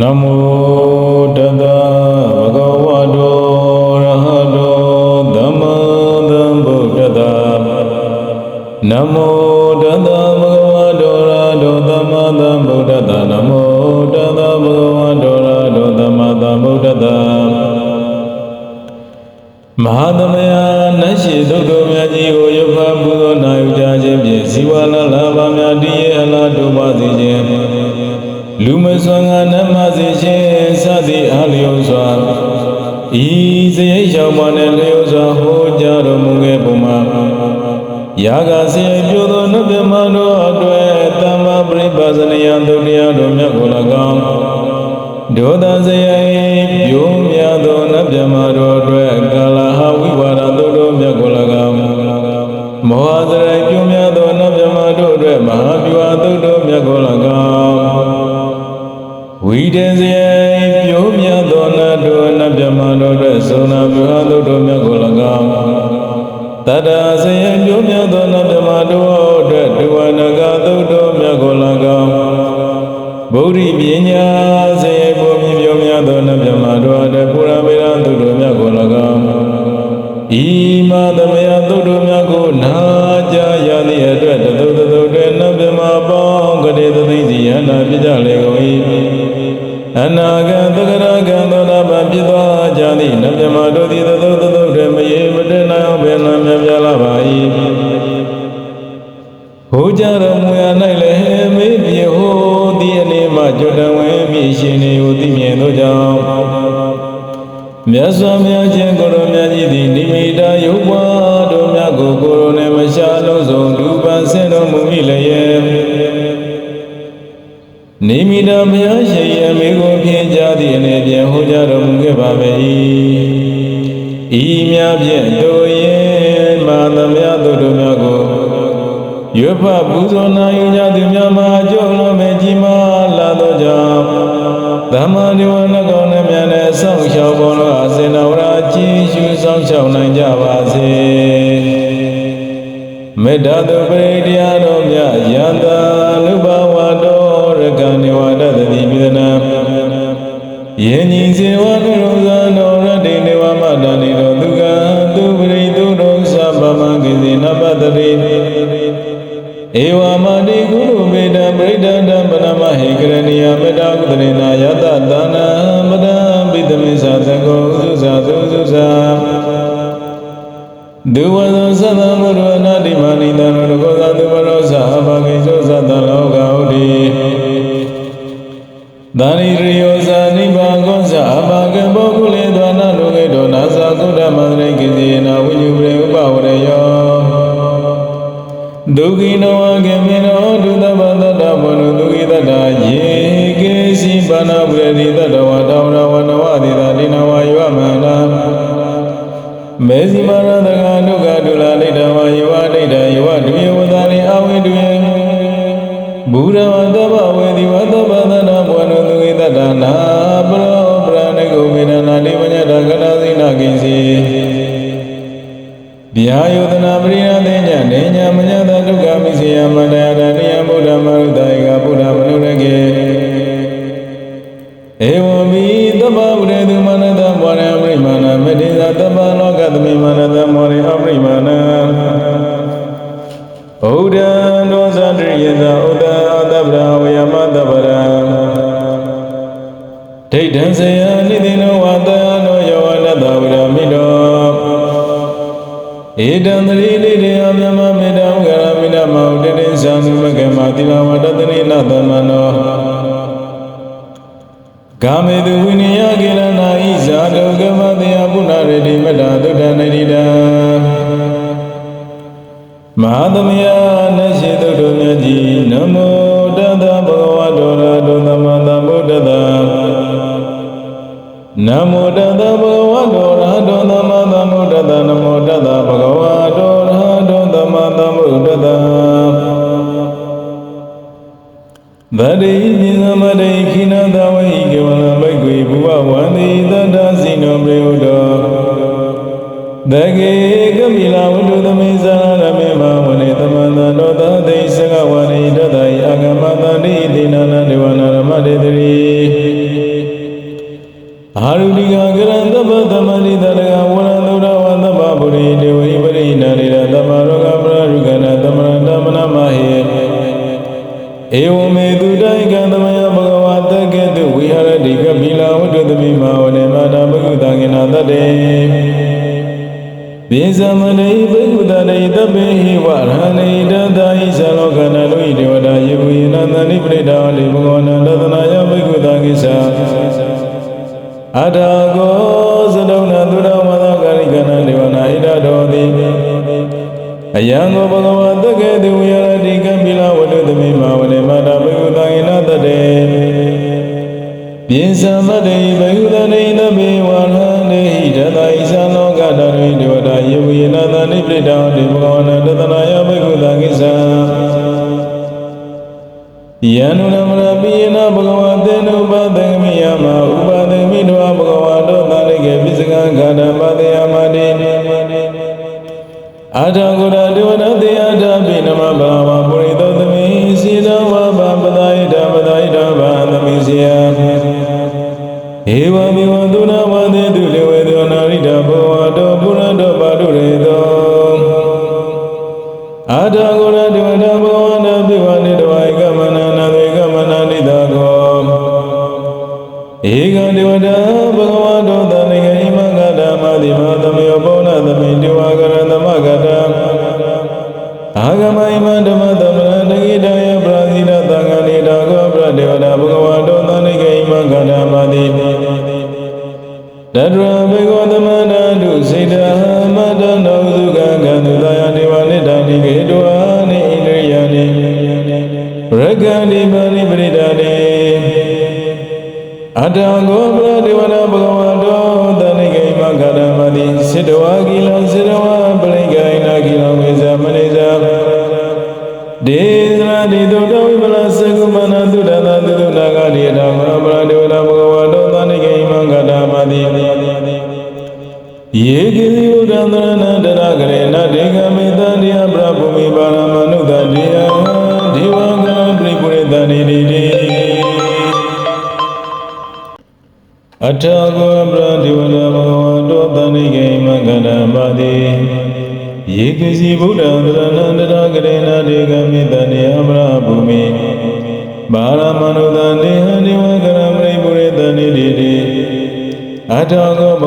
နမောတတဗုဒ္ဓဝါတောရဟတောသမ္မာသမ္ဗုဒ္ဓတ္တနမော ဤစရိတ်ရှောင်းပါနဲ့လျော်စွာဟောကြားတော်မူခဲ့ပုံမှာယာဂစေပြုသောနတ်မြတ်မတို့အတွေ့တမ္မာပရိပါဇနယံတုတရားတော်မြတ်ကို၎င်းဒေါသစရိုက်ပြုံးမြတ်သောနတ်မြတ်မတို့အတွက်ကာလဟဝိဝါဒသုတော်မြတ်ကို၎င်းမောဟစရိုက်ပြုံးမြတ်သောနတ်မြတ်မတို့အတွက်မဟာပြူအသုတော်မြတ်ကို၎င်းဝိတေစရို တို့အတွက်သုံနာပြူအသုတော်မြတ်ကို၎င်းတတ္တစရိုက်ပြုံးမြတ်သောနတ်မြတ်မတို့အတွက်ဒုဝနကသုတော်မြတ်ကို၎င်းဗုဒ္ဓပညာစေဘုံမြင်ပြောများသောနတ်မြတ်မတို့အတွက်ပုရမေရသုတော်မြတ်ကို၎င်းဤမသမယသု သွားကြသည့်နတ်မြတ်မတို့သည်တသုတသုတွင်မရေမတင်နိုင်အောင်ဘယ်နှမြတ်ပြလာပါ၏ဟိုကြတော်မူရ၌လည်းမေးပြေဟိုသည်အနေမှကြွတံဝင်မြည်ရှင်နေကိုသိမြင်သောကြောင့်မြတ်စွာဘုရားရှင်ကိုရောမြတ်ကြီးသည်နိမိတာယုတ်ဘွားတို့မြတ်ကိုကိုရောနှင့်မရှာလုံးစုံဒုပန်ဆင်တော်မူမိလျက်နိမိတာဘုရား ဤမြဖြင့်တို့ရဲ့မာသမယတို့တို့များကိုရွတ်ဖပူဇော်နာယူကြသူများမှာကြုံလုံးမဲ့ကြီးမားလာသောကြောင့်သမ္မာဒီဝနကောင်းနဲ့မြန်နဲ့ဆောင်းလျှောက်ပေါ်တော့အစင်တော်ရာကြည်ရှုဆောင်းလျှောက်နိုင်ကြပါစေမေတ္တာတုပ မေဇိမာရတကဒုက္ခဒုလာလိတ္တဝယေဝလိတ္တယေဝဒုယေဝသရိအဝိတုယေဘုရဝတ္တဗဝေဒီဝတ္တဗသနာဘောနုဒုက္ခိတတ္တနာပရောပရဏိကုမေနနာတိဝညတကနာသိနာကိဉ္စီဗျာယုဒနာပရိယသေညနေညမညတဒုက္ခမိစေယမတယ ဩဒံဒောသတရိယသာဥ အာရုတိကကရံသဗ္ဗသမဏိတရကဝရံသုဒဝသဗ္ဗပုရိဒေဝိပရိနာရိရသမ္မာရောဂပရရုကနာသမရတမနမဟေဧဝမေတုတိုင်ကံသမယဘဂဝါတကေတုဝိဟရတိကပိလာဝတ္တသမိမာဝနေမာတာဘဂုတကေနာတတေပိသမဏိဘဂုတတေတပေဟိဝရဟဏိတတဟိသလောကနာလူဣဒေဝတာယေဝိနန္တနိပရိဒါလိဘဂဝ အထာကောသဒုဏသုရမသောကာရိကနာဒေဝနာဣဒတော်တိအယံကိုဘဂဝါတကေတုဝိရတိကပိလဝတ္တသမိမာဝနေမာတာဘဂုတံဣနတတေပိသမတေဘဂုတနေသမေဝါဟန္တေဟိတတဣသလောကတရိဒေဝတာယေဝိနသနိပိတောတိဘဂဝနာတသနာယဘဂုတံကိသံယန္နုန အာထာဂုရဒေ ဓမ္မပရဒေ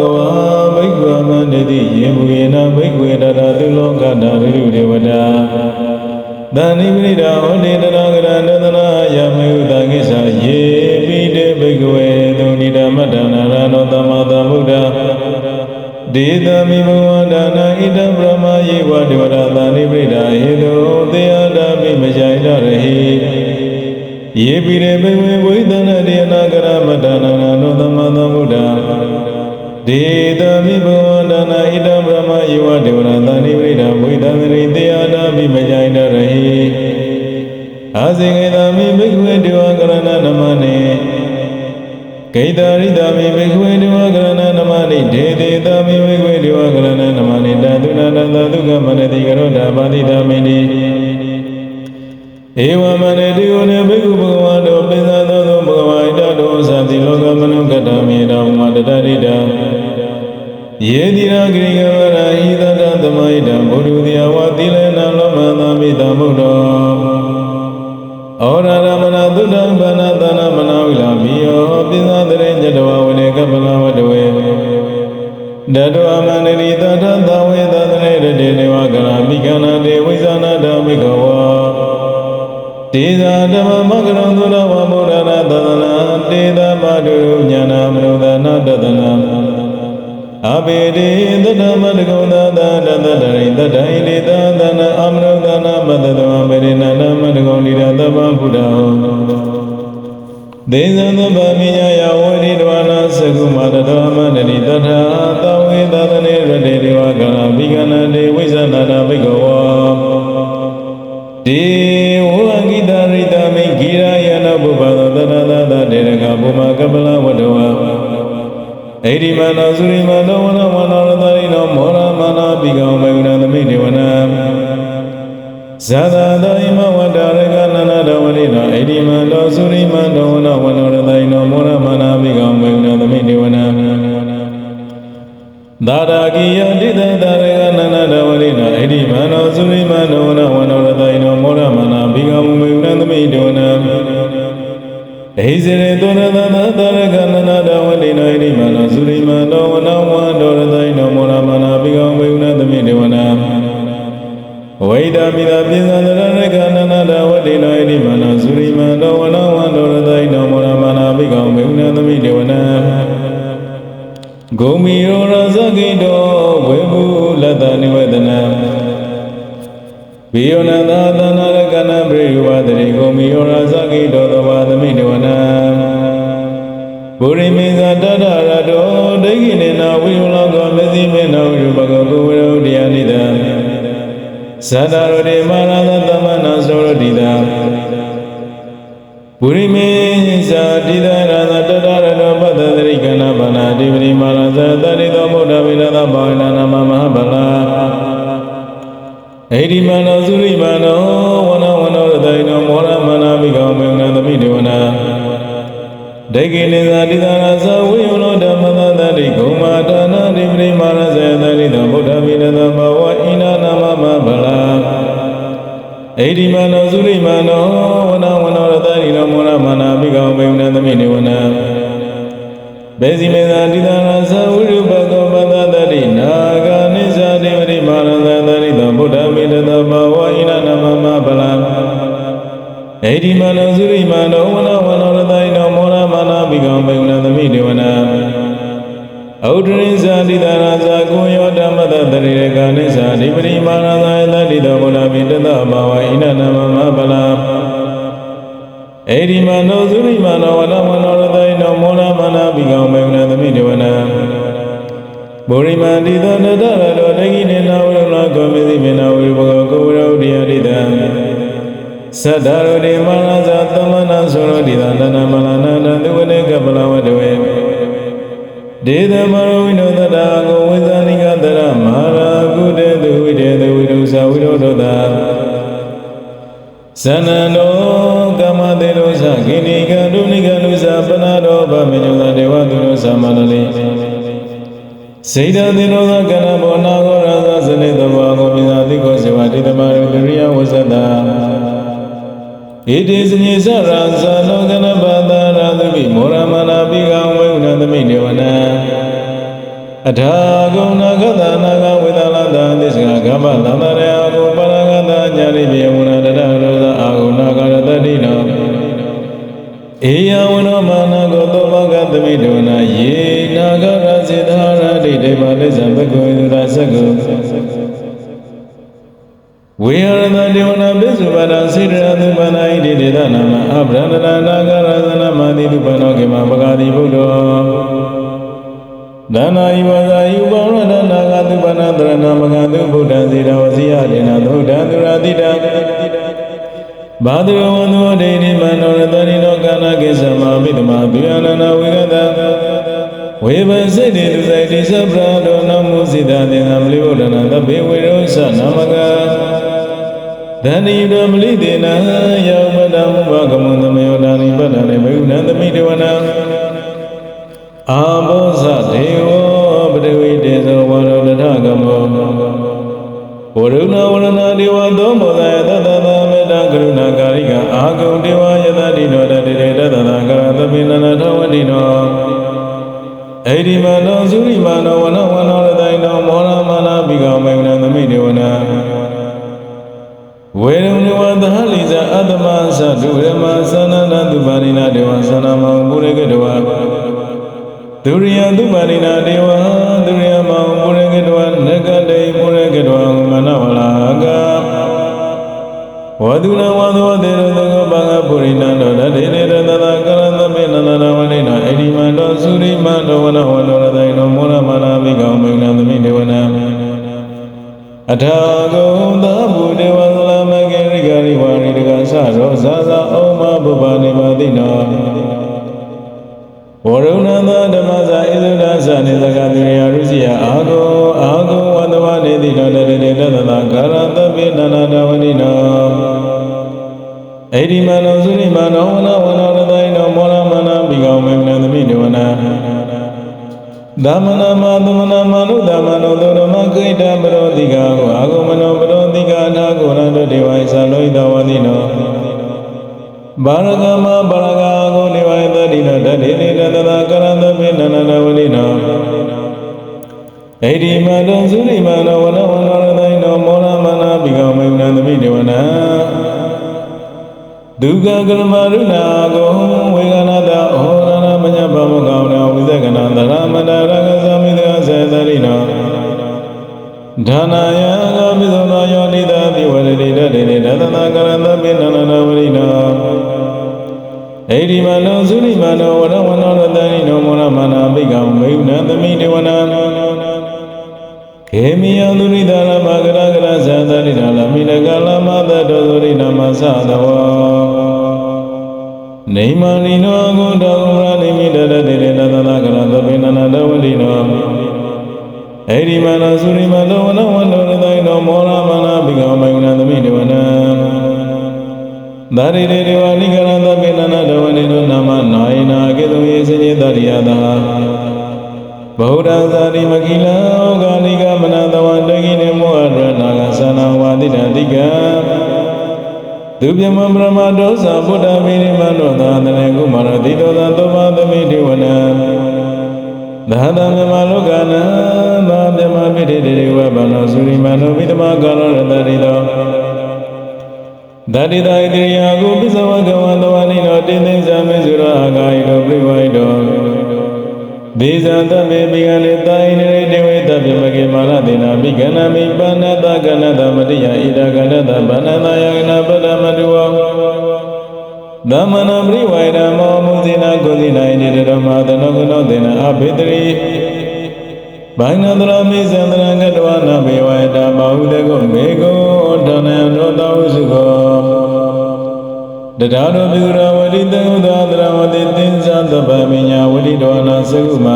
ဂဝါဘိက္ခဝမန္တိယေမူယေနဘိက္ခဝေတရသုလောကတာရိဒေဝတာသန္တိပရိဒါဟောတိတရဂရဏတနာယမေဥတကိစ္စယေပိတေဘိက္ခဝေသုဏိဓမ္မတနာရနောသမ္မာသမ္ဗုဒ္ဓဒေသမိဘဝန္ဒနာဣတံဗြဟ္မာယေဝဒေဝရသန္တိပရိဒါဟေတုသေယတာမိမဇိုင်တရဟိယေပိရေဘိဝေဝိသနတေနာကရမတနာနောသမ္မာသမ္ဗု ဒ္ဓဒေသမိဘဝန္ဒနာဣတံဗြဟ္မာယေဝဒေဝရသန္တိပ ဩရရမဏသုတ္တံဘာနာသနာမနာဝိလာမိယောပိသတရေညတဝဝနေကပလဝတဝေဒတဝမန္တရိတထသဝေသသနေရတေနေဝကရာမိကနာတေဝိဇာနာဓမ္မိကဝါတေဇာဓမ္မမကရုံသုလဝမုဒနာသဒနာတေသမတုညာနာမနုဒနာတဒနာအဘေတိသတ္တမတကုံသာသတတတရိတတဟိတိသသနာအမနုဒနာမတတဝမေရိနနာ ဒ္ဓဟောဒေဇံသဗ္ဗမိညာယဝေရိတဝနာသကုမာတတောမန္တရိတထာသဝေသသနေရတေဒီဝကလာဘိကနာတေဝိဇ္ဇနာတာဘိကဝါဒေဝံဂိတရိတမိဂိရာယနာဘုပ္ပသောတရသသတေရကဘုမကပလဝတ္တဝါဣတိမနောသုရိမနောဝနဝနောရတရိနောမောရမနာပိကောမေဝနသမိနေဝနာ ဇာသာသောအိမဝတ္တရကနန္ဒတဝရိနောအိဒီမန္တောသုရိမန္တောဝနဝနောရတိနောမောရမနာမိကံဝေနောသမိတေဝနာသာရာကိယတိတံသာရကနန္ဒတဝရိနောအိဒီမန္တောသုရိမန္တောဝနဝနောရတိနောမောရမနာမိကံဝေနောသမိတေဝနာဣဇရေသုရသနာသာရကနန္ဒဝရိနောအိဒီမန္တောသုရိမန္တောဝနဝနောရတိနောမောရမနာမိကံဝေနောသမိတေဝနာ ဝိဒာမိတာပိသန္တရကနနာတဝတိနောဣတိမနောသုရိမနောဝနဝန္တောရသိနောမောရမနာပိကောဝေုဏသမိဒေဝနာဂုံမီရောရဇဂိတောဝေမူလတ္တနိဝေဒနာဘိယောနသာသနာရကနာပရိယဝတရိဂုံမီယောရဇဂိတောသဘာသမိဒေဝနာဘုရိမေဇာတတ သတ္တရောတိမာရသသမနာသောရတိတာပုရိမေဇာတိတရသတတရတောပတ္တတိကနာဘာနာတိပရိမာရသတတိသောဗုဒ္ဓဝိရသဘာဝနာနာမမဟာဗလာဣတိမနောသုရိမနော ဒေသမရဝိနောတတာကိုဝိဇာနိကတရမဟာရာကုတေသူဝိတေသူဝိဒုသဝိရောဓတာဇနန္တောကမ္မတေရောသကိနိကဒုနိကနုသပနာရောဗမေညုသဒေဝသူရောသမန္တလိစေတသေနောသကနဘောနာဂောရသဇနေတဘောကိုမိသာတိကောစေဝတိတမရုတရိယဝဇ္ဇတာဣတိစညေသရဇာလောကနဘာသာရာသုပိမောရမနာပိကံဝေုဏသမိနေဝနာ အထာဂုဏဂတနာဂဝေဒလာတသစ္စကကမ္မသန္တ ရတိတံဘာဒရဝန္တောဒေနိမနောရတရိနောကာနာကိသမမိတမဘိယနာနာဝိကတံဝေဘစိတ်တေသူစိတ်တိသဗ္ဗရာဒောနမုစိတတေနမလိဝဒနာသဗ္ဗေဝေရောသနာမကဒန္တိရမလိတေနယောပဒမုဘကမုံသမယောဒါနိပဒ္ဒနေဘေုဏံသမိတဝနာအာဘောဇဒေဝပတဝိတေသောဝရဒထကမော ဝရုဏဝရဏဒေဝသောမောဇယတတသမေတ္တကရုဏာကာရိကအာဂုံဒေဝယတတိနောတတိရေတတနာကရသပိနနာထဝတိနောဣတိမနောသုရိမနောဝနဝနောရတိုင်နောမောရမနာပိကောမေနသမိဒေဝနာဝေရုံဝသဟလိဇအတ္တမသဒုရမသနန္တသုပါရိနာဒေဝသနမောပုရိကတဝဒုရိယသုပါရိနာဒေဝဒု နဝလာကဝဒုနဝသောတေရသကောဘာဂပုရိနန္တောတတေတေရတသကရသမေနန္ဒဝနိနောဣတိမန္တောသုရိမန္တောဝနဝနောရတိုင်နောမောရမနာမိကောမေနသမိဒေဝနာအထာဂုံ သမနာမသမနာမနုသမနောသောဓမ္မကိတံပရောတိကာကိုအာဂုမနောပရောတိကာနာကိုရန္တဒေဝိသံလောဣတဝတိနောဘာရကမဘာရကကိုနေဝတတိနာတတိနေတတကရတပိနနနဝလိနာဣတိမတောသုရိမနောဝနဝနရသိနောမောရမနာပိကောမေနန္တမိဒေဝနာဒုက္ခကရမရုဏာကိုဝေကနာတဩရဏမညပမကောနာဝိသကနာတရမတရ ဒါနာယကပိသောနာယောနိတတိဝရတိတတေတသနာကရ ရိတေဒေဝနိကရသဗေနနာတဝတိနောနာမနာယနာကေတုယေစေတရိယတာဗုဒ္ဓဇာတိမကိလံဩဂာနိကမနတဝံတကိနေမောဟရဏကသနာဝါတိတတိကသူပြမပရမဒောဇာဗုဒ္ဓဗိရိမနောသာတရေကုမာရတိတောသာသောမသမိတေဝနာသာသမြမလောကနာသာမြမပိဋိတေဝဗန္နောသုရိမနောမိတမကာရတတိတော ဒတိတဣတိယကုပစ္စဝကဝံတဝနိနောတိသိဇာမေဇုရအာဂာယိတောပြိဝိတောဒေဇာတမေမိဂလေတာဣနရိတေဝေတပြမကေမာရတေနာမိကနာမိပဏတကနတမတိယဣဒကနတဗန္နနာယကနာပဒမတုဝသမဏပရိဝိဒမောမုဇိနာကုဇိနာဣတိဓမ္မာတနောကနောတေနအဘိတရိဘိုင်နန္တရမေဇန္တရံကတဝနာဘေဝယတာဘာဟုတေကိုမေကိုဌာနံရောတောစုခော တထာရောပိရဝတိတေဥဒသရဝတိသင်္ဇာတပမညာဝတိတောနာသုမ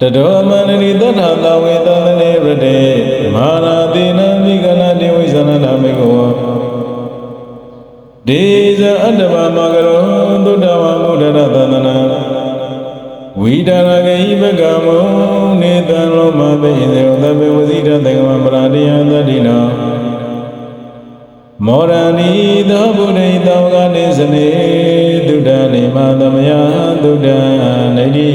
တတောမန္တိတထာတဝေတသနေရတေမာနာတိနံမိကနာတိဝိဇနနာမေကောဒေဇအတ္တမမကရောသုတ္တဝမုဒရသန္တနာဝိဒါရဂိဘကမောနေတံလောမဘေဣသေသဗ္ဗေဝဇိတတေကမပရာတိယသတိနော မောရဏီသောဗုဒ္ဓိတောကနေစနေဒုဒ္ဒနေမသမယဒုဒ္ဒနေတိ